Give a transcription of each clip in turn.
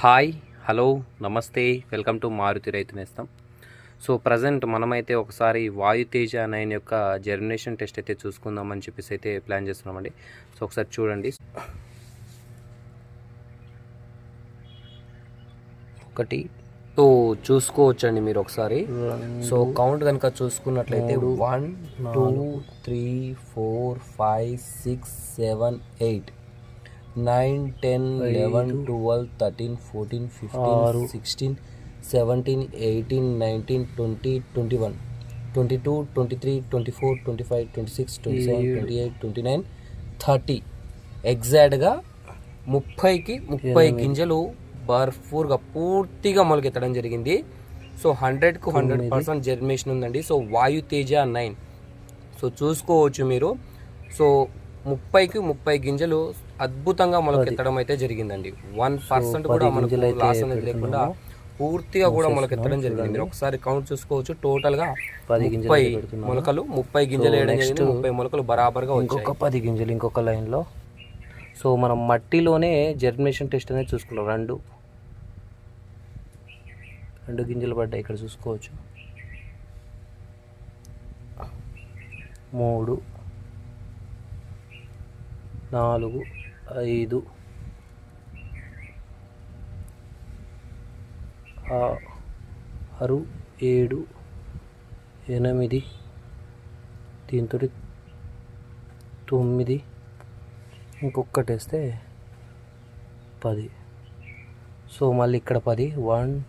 Hi hello నమస్తే welcome to Maruti Raithu Nestham. So present మనమైతే ఒకసారి వాయుతేజ నైన్ యొక్క జర్మినేషన్ టెస్ట్ అయితే చూసుకుందామని చెప్పేసి అయితే ప్లాన్ చేస్తున్నామండి. సో ఒకసారి చూడండి. ఒకటి. సో చూసుకోవచ్చండి మీరు ఒకసారి. సో కౌంట్ కనుక చూసుకున్నట్లయితే one two three four five six seven eight nine ten eleven twelve thirteen fourteen fifteen sixteen seventeen eighteen nineteen twenty twenty one twenty two twenty three twenty four twenty five twenty six twenty seven twenty eight twenty nine thirty. ఎగ్జాక్ట్గా ముప్పైకి ముప్పై గింజలు భర్పూర్గా పూర్తిగా మొలకెత్తడం జరిగింది. So హండ్రెడ్కు hundred percent germination ఉందండి. So Vayu Teja nine. So చూసుకోవచ్చు మీరు. సో ముప్పైకి ముప్పై గింజలు అద్భుతంగా మొలకెత్తడం అయితే జరిగిందండి. వన్ పర్సెంట్ కూడా మనకు లాస్ అనేది లేకుండా పూర్తిగా కూడా మొలకెత్తడం జరిగింది. మీరు ఒకసారి కౌంట్ చూసుకోవచ్చు. టోటల్గా ముప్పై మొలకలు ముప్పై గింజలు వేయడం జరిగింది. ముప్పై మొలకలు బరాబర్గా ఇంకొక పది గింజలు ఇంకొక లైన్లో. సో మనం మట్టిలోనే జర్మినేషన్ టెస్ట్ అనేది చూసుకున్నాం రెండు. రెండు గింజలు పడ్డాయి ఇక్కడ చూసుకోవచ్చు. మూడు. నాలుగు ఐదు ఆ- ఆరు ఏడు ఎనిమిది దీంతో తొమ్మిది ఇంకొకటి వేస్తే పది. సో మళ్ళీ ఇక్కడ పది. One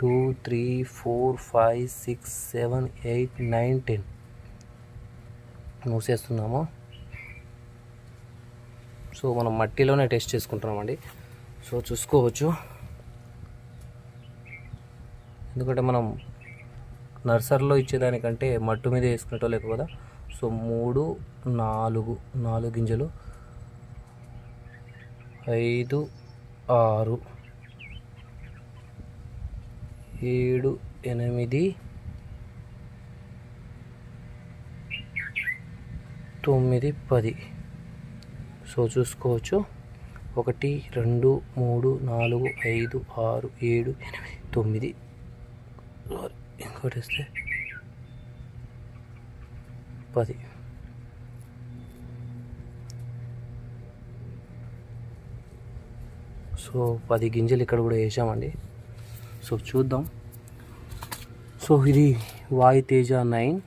two three four five six seven eight nine ten. మూసేస్తున్నాము. So మనం మట్టిలోనే టెస్ట్ చేసుకుంటున్నామండి. సో చూసుకోవచ్చు. ఎందుకంటే మనం నర్సరీలో ఇచ్చేదానికంటే మట్టు మీద వేసుకునేటోళ్ళు ఎక్కువ కదా. సో మూడు నాలుగు నాలుగు గింజలు. ఐదు ఆరు ఏడు ఎనిమిది తొమ్మిది పది. సో చూసుకోవచ్చు. ఒకటి రెండు మూడు నాలుగు ఐదు ఆరు ఏడు ఎనిమిది తొమ్మిది ఇంకోటి వస్తే పది. సో పది గింజలు ఇక్కడ కూడా వేసామండి. సో చూద్దాం. సో ఇది వాయు తేజ నైన్.